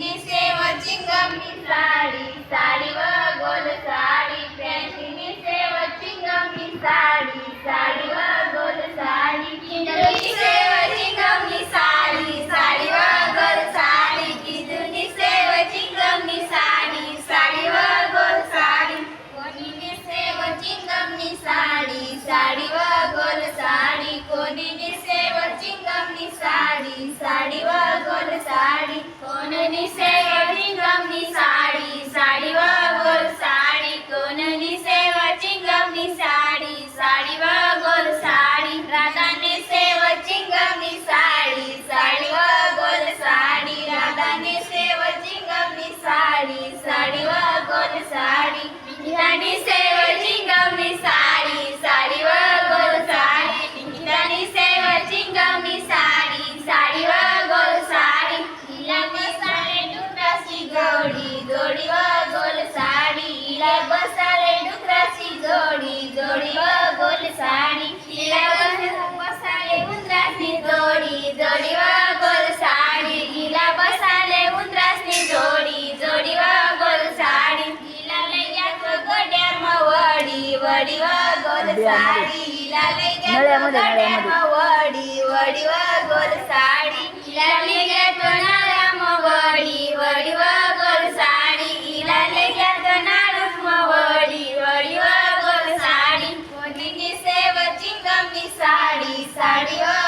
Hindi save chewing gum sari साडीवर साडी? साडी साडीवर साडी कोणली सेवा चिंगमनी साडी साडीवर साडी राधाने सेवा चिंगमनी साडी साडीवर साडी राधाने सेवा चिंगमनी साडी साडीवर साडी राधाने सेवा चिंगमनी साडी जावडी जोडी गोल साडीला बसाले डुकराची जोडी जोडी गोल साडी तिला बसाले उंदराची जोडी जोडी गोल साडी तिला बसाले उंदराची जोडी जोडी गोल साडी तिला लैग्यात गोड्या मवडी वडी गोल साडी तिला वडी गोल साडी तिला लैग्यात नारा मवडी साड़ियों